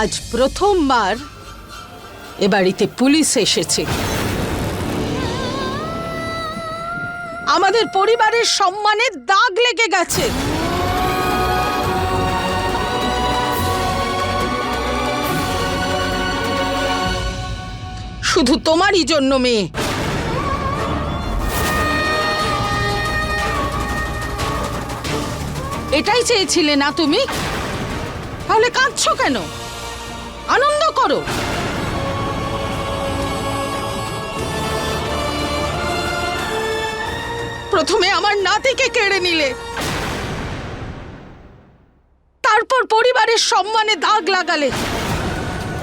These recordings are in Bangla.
আজ প্রথমবার এ বাড়িতে পুলিশ এসেছে। আমাদের পরিবারের সম্মানের দাগ লেগে গেছে। শুধু তোমারই জন্য মেয়ে। এটাই চেয়েছিলে না তুমি? তাহলে কাঁদছো কেন? আনন্দ করো। প্রথমে আমার নাতিকে কেড়ে নিলে। তারপর পরিবারের সম্মানে দাগ লাগালে।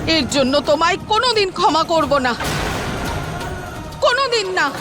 এর জন্য তোমায় কোনোদিন ক্ষমা করব না। কোনোদিন না।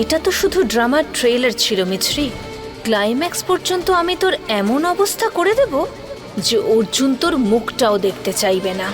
এটা তো শুধু ড্রামার ট্রেলার ছিল, মিছরি। ক্লাইম্যাক্স পর্যন্ত আমি তোর এমন অবস্থা করে দেব যে অর্জুন তোর মুখটাও দেখতে চাইবে না।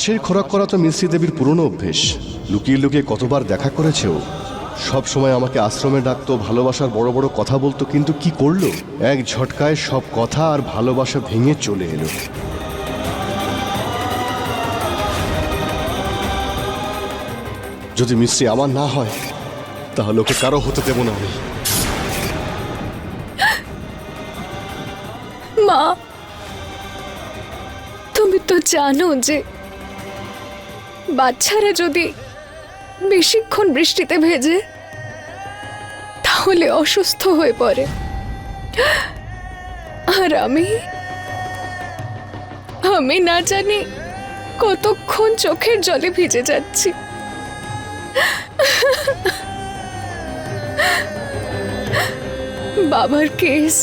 হাসির খোরাক করা তো মিশ্রি দেবীর পুরনো অভ্যেস। লুকিয়ে লুকিয়ে কতবার দেখা করেছেও। সব সময় আমাকে আশ্রমে ডাকতো, ভালোবাসার বড় বড় কথা বলতো, কিন্তু কি করল? এক ঝটকায় সব কথা আর ভালোবাসা ভেঙে চলে এলো। যদি মিশ্রি আমার না হয়, তাহলে ওকে কারও হতে দেব না আমি। মা, তুমি তো জানো যে বাচ্চারা যদি বেশিক্ষণ বৃষ্টিতে ভেজে, তাহলে অসুস্থ হয়ে পড়ে। আর আমি আমি না জানি কতক্ষণ চোখের জলে ভিজে যাচ্ছি। বাবার কেস,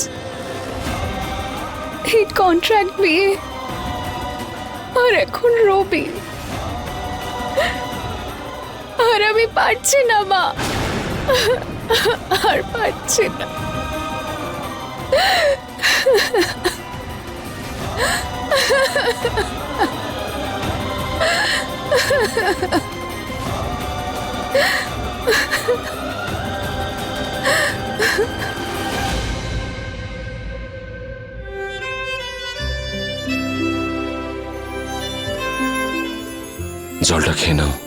এই কন্ট্রাক্ট বিয়ে, আর এখন রবি। আর আমি পারছি না মা। আর পারছি না। জলটা খেয়ে নাও।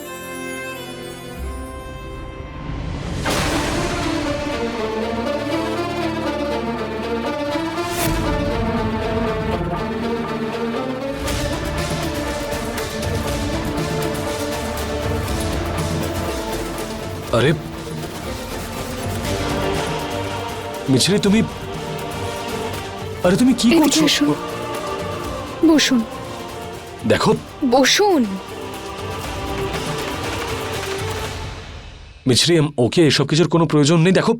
মিছরি তুমি আরে তুমি কি করছ? বসুন। দেখো। বসুন। মিছরি ওকে এসব কিছুর কোনো প্রয়োজন নেই দেখো।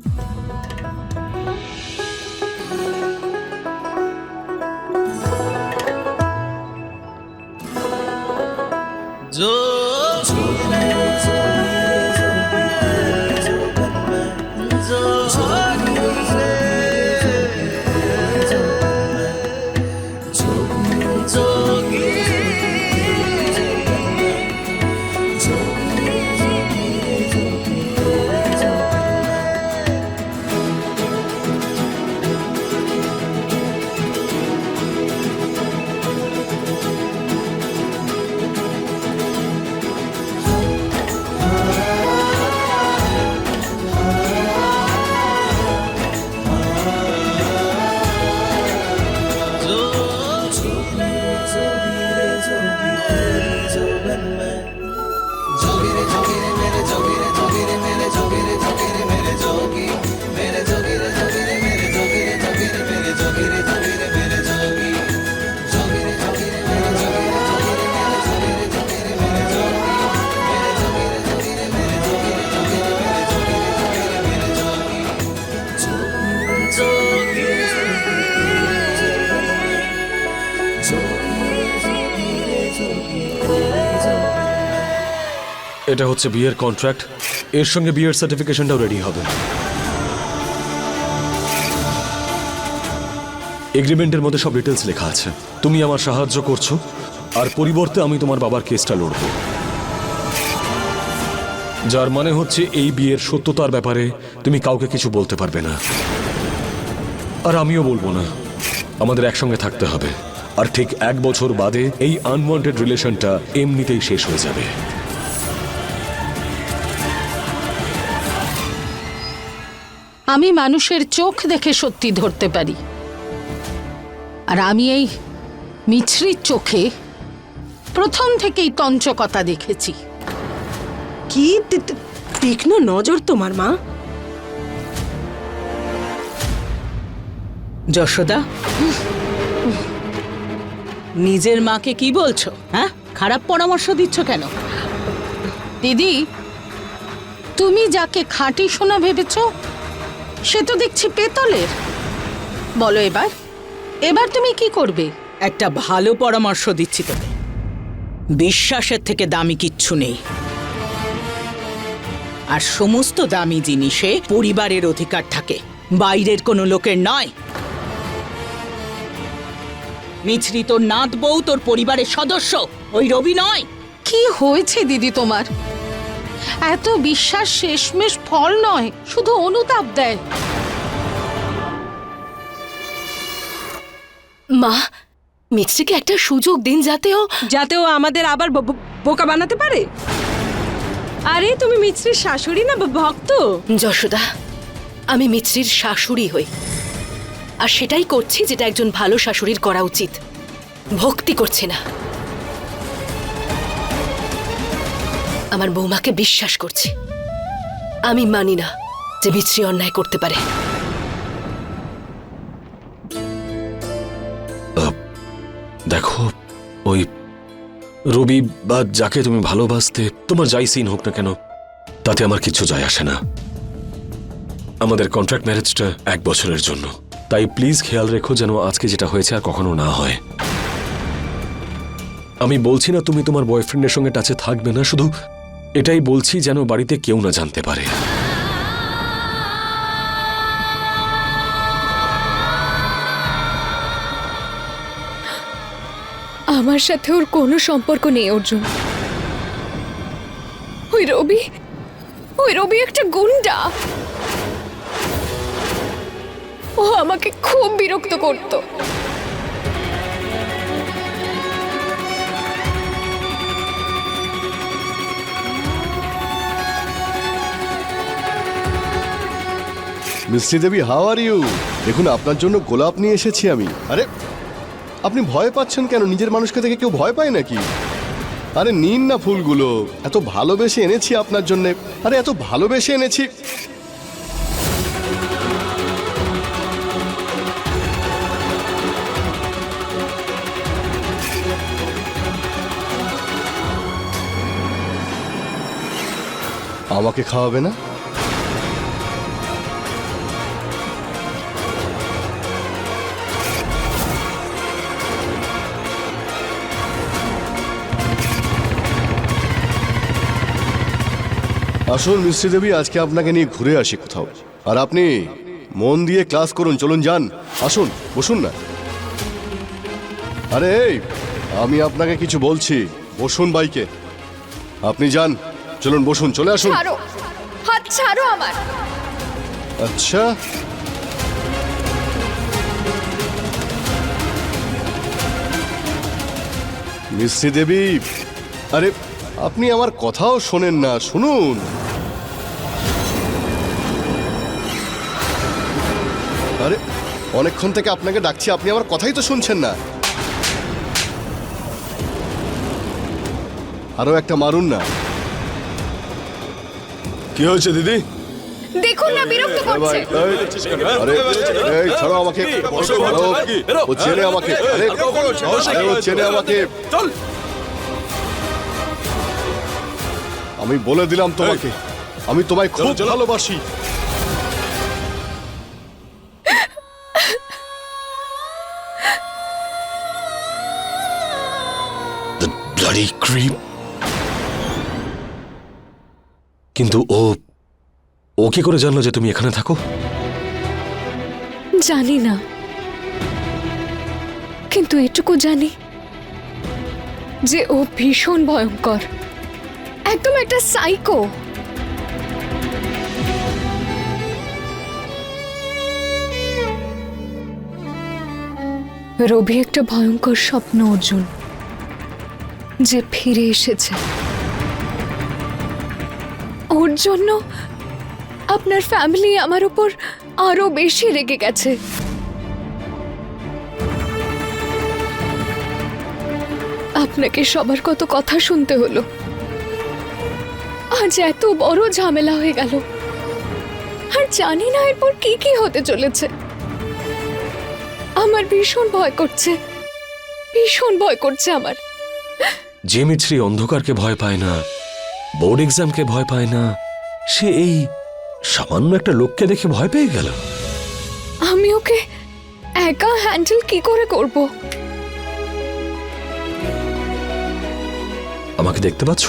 জোর এটা হচ্ছে বিয়ের কন্ট্রাক্ট এর সঙ্গে বিয়ের সার্টিফিকেশনটাও রেডি হবে। এগ্রিমেন্টের মধ্যে সব ডিটেলস লেখা আছে। তুমি আমার সাহায্য করছ, আর পরিবর্তে আমি তোমার বাবার কেসটা লড়ব। যার মানে হচ্ছে এই বিয়ের সত্যতার ব্যাপারে তুমি কাউকে কিছু বলতে পারবে না। আর আমিও বলব না। আমাদের একসঙ্গে থাকতে হবে। আর ঠিক এক বছর বাদে এই আনওয়ান্টেড রিলেশনটা এমনিতেই শেষ হয়ে যাবে। আমি মানুষের চোখ দেখে সত্যি ধরতে পারি। আর আমি এই মিছরির চোখে প্রথম থেকেই তঞ্চকতা দেখেছি। কি তীক্ষ্ণ নজর তোমার মা। যশোদা নিজের মাকে কি বলছো হ্যাঁ? খারাপ পরামর্শ দিচ্ছ কেন? দিদি তুমি যাকে খাঁটি সোনা ভেবেছ সে তো দেখছি পেতলের। বলো এবার এবার তুমি কি করবে? একটা ভালো পরামর্শ দিচ্ছি তোকে। বিশ্বাসের থেকে দামি কিচ্ছু নেই। আর সমস্ত দামি জিনিসে পরিবারের অধিকার থাকে বাইরের কোনো লোকের নয়। মিছরি তোর নাত বউ তোর পরিবারের সদস্য ওই রবি নয়। কি হয়েছে দিদি তোমার? এত বিশ্বাস শেষমেশ ফল নয় শুধু অনুতাপ দেয়। মা মিছরিকে একটা সুযোগ দিন যাতেও যাতেও আমাদের আবার বোকা বানাতে পারে। আরে তুমি মিছরির শাশুড়ি না ভক্ত? যশোদা আমি মিছরির শাশুড়ি হই। আর সেটাই করছি যেটা একজন ভালো শাশুড়ির করা উচিত। ভক্তি করছে না। আমার বৌমাকে বিশ্বাস করছি। আমি মানি না যে মিছরি অন্যায় করতে পারে। দেখো, ওই রবি বা যাকে তুমি ভালোবাসতে, তোমার যাই সিন হোক না কেন, তাতে আমার কিছু যায় আসে না। আমাদের কন্ট্রাক্ট ম্যারেজটা এক বছরের জন্য। তাই প্লিজ খেয়াল রেখো যেন আজকে যেটা হয়েছে আর কখনো না হয়। আমি বলছি না তুমি তোমার বয়ফ্রেন্ডের সঙ্গে টাচে থাকবে না, শুধু এটাই বলছি যেন বাড়িতে কেউ না জানতে পারে। আমার সাথে ওর কোনো সম্পর্ক নেই, অর্জুন। ওই রবি ওই রবি একটা গুন্ডা। ও আমাকে খুব বিরক্ত করতো। মিষ্টি দেবী হাও আর ইউ দেখুন, আপনার জন্য গোলাপ নিয়ে এসেছি আমি। আরে, আপনি ভয় পাচ্ছেন কেন? নিজের মানুষকে দেখে কেউ ভয় পায় নাকি? আরে, নিন না ফুলগুলো। এত ভালোবেসে এনেছি আপনার জন্য। আরে, এত ভালোবেসে এনেছি। আমাকে খাওয়াবে না? আসুন মিষ্টি দেবী আজকে আপনাকে নিয়ে ঘুরে আসি কোথাও। আর আপনি মন দিয়ে ক্লাস করুন চলুন যান। আসুন বসুন না। আরে এই আমি আপনাকে কিছু বলছি। বসুন বাইকে। আপনি যান চলুন বসুন চলে আসুন। ছাড়ো হাত ছাড়ো আমার। আচ্ছা। মিষ্টি দেবী আরে আপনি আমার কথাও শোনেন না শুনুন। আরে অনেকক্ষণ থেকে আপনাকে ডাকছি আপনি আমার কথাই তো শুনছেন না। আরও একটা মারুন না। কি হয়েছে দিদি? দেখুন না বিরক্ত করছে। এই, আরে এই ছাড়ো আমাকে। ও চেনে আমাকে। আরে ও চেনে আমাকে। আমি বলে দিলাম তোমাকে। আমি তোমায় খুব ভালোবাসি। The bloody কিন্তু ও ও কি করে জানলো যে তুমি এখানে থাকো? জানি না। কিন্তু এটুকু জানি যে ও ভীষণ ভয়ঙ্কর। একদম একটা সাইকো রবি একটা ভয়ঙ্কর স্বপ্ন অর্জুন, যে ফিরে এসেছে। ওর জন্য আপনার ফ্যামিলি আমার উপর আরও বেশি রেগে গেছে। আপনাকে সবার কত কথা শুনতে হলো। আজ এত বড় ঝামেলা হয়ে গেল। আর জানি না এরপর কি কি হতে চলেছে। আমার ভীষণ ভয় করছে। ভীষণ ভয় করছে আমার। যে মিছরি অন্ধকারকে ভয় পায় না বোর্ড এক্সামকে ভয় পায় না সে এই সামান্য একটা লোককে দেখে ভয় পেয়ে গেল। আমি ওকে একা হ্যান্ডেল কি করে করব? আমাকে দেখতে পাচ্ছ?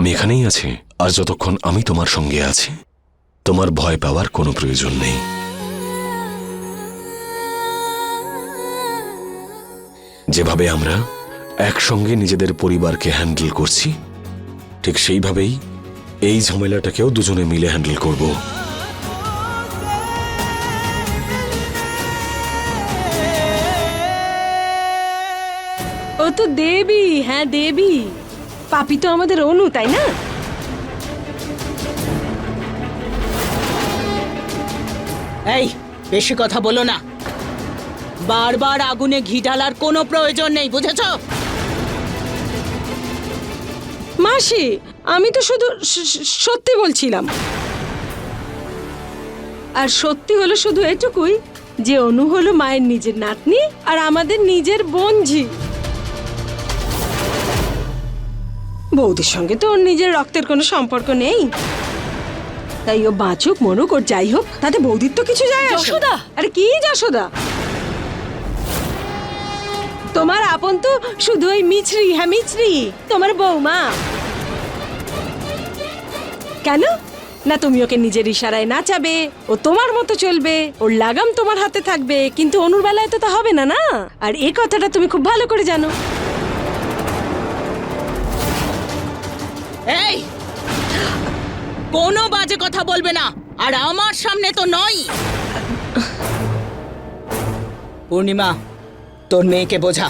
আমি এখানেই আছি, আর যতক্ষণ আমি তোমার সঙ্গে আছি, তোমার ভয় পাওয়ার কোনো প্রয়োজন নেই। যেভাবে আমরা একসঙ্গে নিজেদের পরিবারকে হ্যান্ডেল করছি, ঠিক সেইভাবেই এই ঝামেলাটাকেও দুজনে মিলে হ্যান্ডেল করব। ও তো দেবী হ্যাঁ দেবী। পাপি তো আমাদের অনু তাই না? এই বেশি কথা বলো না। বারবার আগুনে ঘি ঢালার কোনো প্রয়োজন নেই বুঝেছ? মাসি আমি তো শুধু সত্যি বলছিলাম। আর সত্যি হলো শুধু এটুকুই যে অনু হলো মায়ের নিজের নাতনি আর আমাদের নিজের বোনঝি বৌদির সঙ্গে তো ওর নিজের রক্তের কোনো সম্পর্ক নেই। তাই ও বাঁচুক মরুক ওর যাই হোক তাতে বৌদির তো কিছু যায়। যশোদা! আরে কি যশোদা? তোমার আপন তো শুধু ওই মিছরি হ্যাঁ মিছরি তোমার বৌমা। কেন? না তুমি ওকে নিজের ইশারায় নাচাবে ও তোমার মতো চলবে ওর লাগাম তোমার হাতে থাকবে কিন্তু অনুর বেলায় তো তা হবে না না? আর এই কথাটা তুমি খুব ভালো করে জানো। এই! কোনো বাজে কথা বলবে না, আর আমার সামনে তো নয়। পূর্ণিমা, তোর মেয়েকে বোঝা।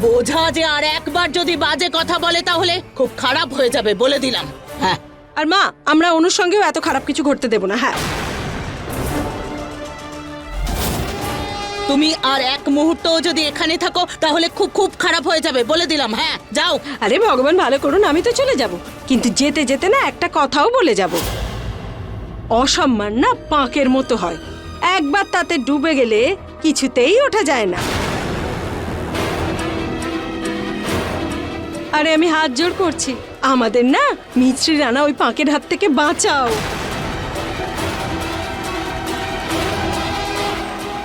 বোঝা যে আর একবার যদি বাজে কথা বলে তাহলে খুব খারাপ হয়ে যাবে বলে দিলাম। হ্যাঁ। আর মা, আমরা অনুর সঙ্গেও এত খারাপ কিছু ঘটতে দেব না হ্যাঁ। তুমি আর এক মুহূর্ত যদি এখানে থাকো, তাহলে খুব খুব খারাপ হয়ে যাবে, বলে দিলাম হ্যাঁ যাও। আরে ভগবান, ভালো করুন, আমি তো চলে যাব। কিন্তু যেতে যেতে না একটা কথাও বলে যাব। অসম্মান না পাঁকের মতো হয়। একবার তাতে ডুবে গেলে কিছুতেই ওঠা যায় না। আরে আমি হাত জোড় করছি। আমাদের না মিছরি রানা ওই পাঁকের হাত থেকে বাঁচাও।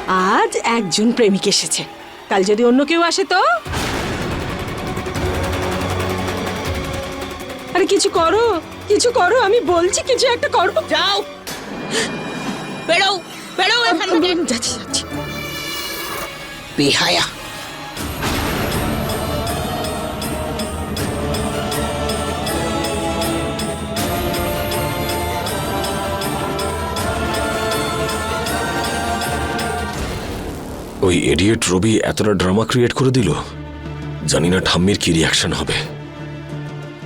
আজ একজন প্রেমিক এসেছে। কাল যদি অন্য কেউ আসে তো? আরে কিছু করো কিছু করো আমি বলছি কিছু একটা করো। যাও। বেরো বেরো এখান থেকে। যাচ্ছি যাচ্ছি। বেহায়া। ওই এডিয়েট রবি এতটা ড্রামা ক্রিয়েট করে দিল? জানি না ঠাম্মির কি রিয়াকশন হবে।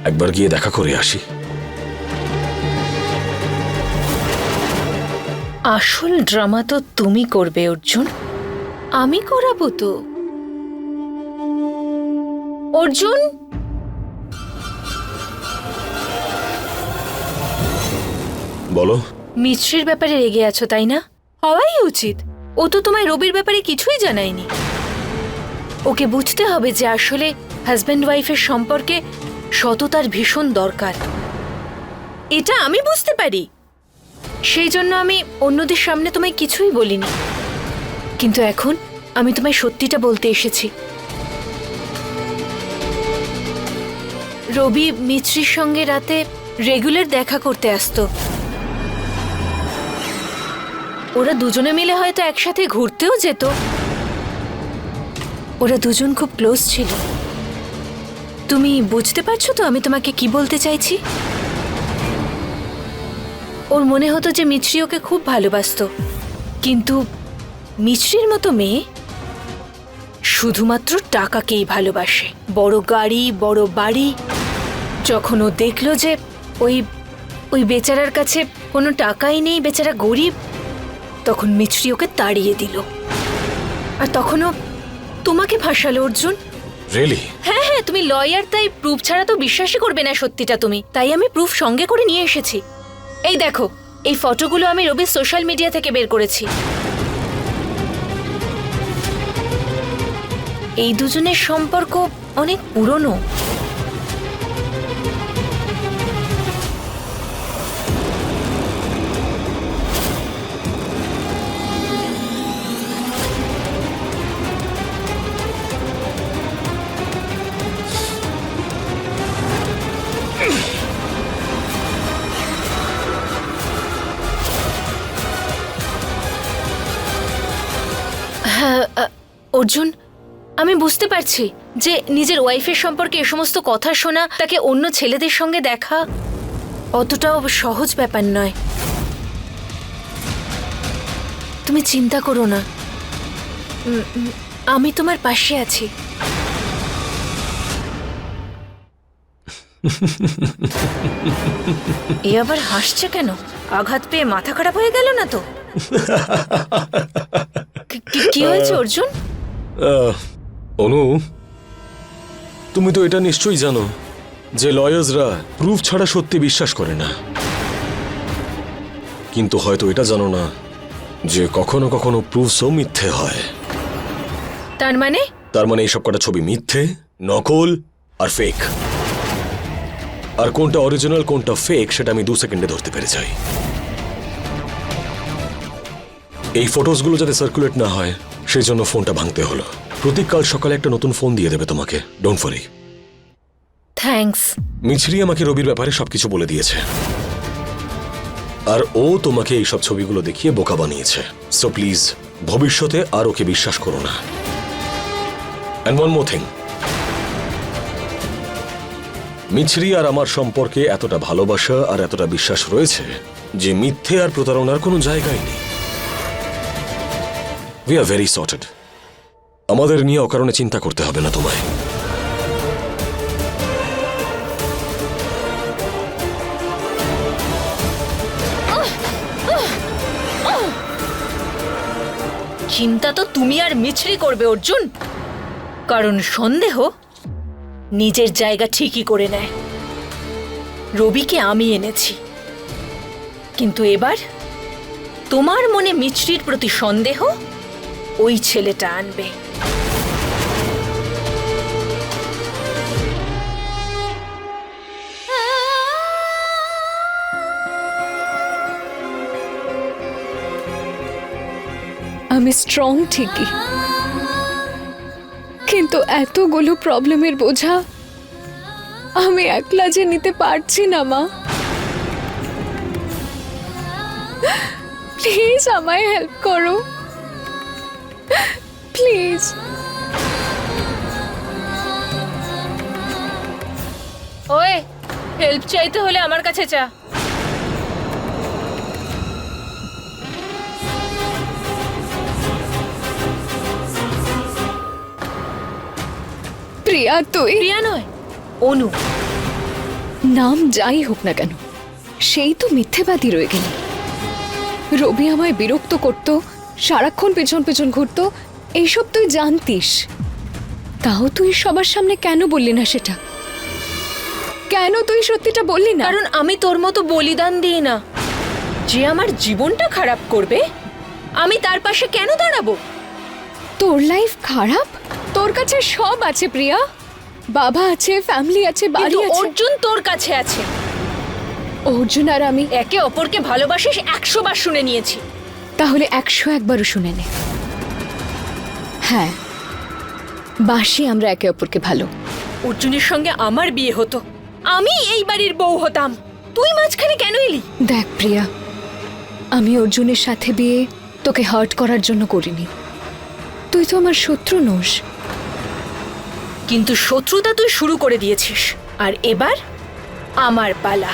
একবার গিয়ে দেখা করে আসি। আসল ড্রামা তো তুমি করবে অর্জুন। আমি করাবো তো। অর্জুন! বলো। মিশ্রির ব্যাপারে রেগে আছো তাই না? হওয়াই উচিত। ও তো তোমায় রবির ব্যাপারে কিছুই জানায়নি। ওকে বুঝতে হবে যে আসলে হাজব্যান্ড ওয়াইফের সম্পর্কে সততার ভীষণ দরকার। এটা আমি বুঝতে পারি। সেই জন্য আমি অন্যদের সামনে তোমায় কিছুই বলিনি। কিন্তু এখন আমি তোমায় সত্যিটা বলতে এসেছি। রবি মিত্রির সঙ্গে রাতে রেগুলার দেখা করতে আসতো। ওরা দুজনে মিলে হয়তো একসাথে ঘুরতেও যেত। ওরা দুজন খুব ক্লোজ ছিল। তুমি বুঝতে পারছ তো আমি তোমাকে কি বলতে চাইছি? ওর মনে হতো যে মিছরি ওকে খুব ভালোবাসতো। কিন্তু মিছরির মতো মেয়ে শুধুমাত্র টাকাকেই ভালোবাসে। বড় গাড়ি, বড় বাড়ি। যখন ও দেখল যে ওই ওই বেচারার কাছে কোনো টাকাই নেই, বেচারা গরিব তখন মিছরি ওকে তাড়িয়ে দিল। আর তখনও তোমাকে ভাসালো অর্জুন? রিয়েলি হ্যাঁ হ্যাঁ তুমি লয়ার তাই প্রুফ ছাড়া তো বিশ্বাসই করবে না সত্যিটা তুমি। তাই আমি প্রুফ সঙ্গে করে নিয়ে এসেছি। এই দেখো এই ফটোগুলো আমি রবির সোশ্যাল মিডিয়া থেকে বের করেছি। এই দুজনের সম্পর্ক অনেক পুরনো। অর্জুন আমি বুঝতে পারছি যে নিজের ওয়াইফের সম্পর্কে এ সমস্ত কথা শোনা তাকে অন্য ছেলেদের সঙ্গে দেখা অতটাও সহজ ব্যাপার নয়। তুমি চিন্তা করো না। আমি তোমার পাশে আছি। এ আবার হাসছে কেন? আঘাত পেয়ে মাথা খারাপ হয়ে গেল না তো? কি- হয়েছে অর্জুন? অনু? তুমি তো এটা নিশ্চয়ই জানো যে লয়ার্সরা প্রুফ ছাড়া সত্যি বিশ্বাস করে না। কিন্তু হয়তো এটা জানো না যে কখনো কখনো প্রুফসও মিথ্যে হয়। তার মানে? তার মানে এইসব কটা ছবি মিথ্যে নকল আর ফেক আর কোনটা অরিজিনাল কোনটা ফেক সেটা আমি দু সেকেন্ডে ধরতে পেরে যাই। এই ফটোসগুলো যাতে সার্কুলেট না হয় সেই জন্য ফোনটা ভাঙতে হলো। প্রতীক কাল সকালে একটা নতুন ফোন দিয়ে দেবে তোমাকে। ডোন্ট ফরি থ্যাঙ্কস মিছরি আমাকে রবির ব্যাপারে সবকিছু বলে দিয়েছে। আর ও তোমাকে এইসব ছবিগুলো দেখিয়ে বোকা বানিয়েছে। সো প্লিজ ভবিষ্যতে আর ওকে বিশ্বাস করো না। অ্যান্ড ওয়ান মোর থিং মিছরি আর আমার সম্পর্কে এতটা ভালোবাসা আর এতটা বিশ্বাস রয়েছে যে মিথ্যে আর প্রতারণার কোনো জায়গাই নেই। উই আর ভেরি সর্টেড আমাদের নিয়ে অকারণে চিন্তা করতে হবে না তোমায়। চিন্তা তো তুমি আর মিছরি করবে, অর্জুন। কারণ সন্দেহ নিজের জায়গা ঠিকই করে নেয়। রবিকে আমি এনেছি। কিন্তু এবার তোমার মনে মিছরির প্রতি সন্দেহ ওই ছেলেটা আনবে। আমি স্ট্রং ঠিকই। কিন্তু এতগুলো প্রবলেমের বোঝা আমি একলা যে নিতে পারছি না, মা। প্লিজ আমায় হেল্প করো। প্লিজ ওয়ে হেল্প চাইতে হলে আমার কাছে চা প্রিয়া তুই? প্রিয়া নয় অনু। নাম যাই হোক না কেন সেই তো মিথ্যেবাদী রয়ে গেল। রবি আমায় বিরক্ত করত সারাক্ষণ পেছন পেছন ঘুরতো এইসব তুই জানতিস। তাও তুই সবার সামনে কেন বললি না সেটা? কেন তুই সত্যিটা বললি না? কারণ আমি তোর মতো বলিদান দিই না। যে আমার জীবনটা খারাপ করবে আমি তার পাশে কেন দাঁড়াবো? তোর লাইফ খারাপ? তোর কাছে সব আছে প্রিয়া। বাবা আছে ফ্যামিলি আছে বাড়ি আছে। অর্জুন তোর কাছে আছে। অর্জুন আর আমি একে অপরকে ভালোবাসিস একশো বার শুনে নিয়েছি। তাহলে একশো একবারও শুনে নে। হ্যাঁ বাসি আমরা একে অপরকে ভালো। অর্জুনের সঙ্গে আমার বিয়ে হতো। আমি এই বাড়ির বউ হতাম। তুই মাঝখানে কেন এলি? দেখ প্রিয়া আমি অর্জুনের সাথে বিয়ে তোকে হার্ট করার জন্য করিনি। তুই তো আমার শত্রু নোস কিন্তু শত্রুতা তুই শুরু করে দিয়েছিস। আর এবার আমার পালা।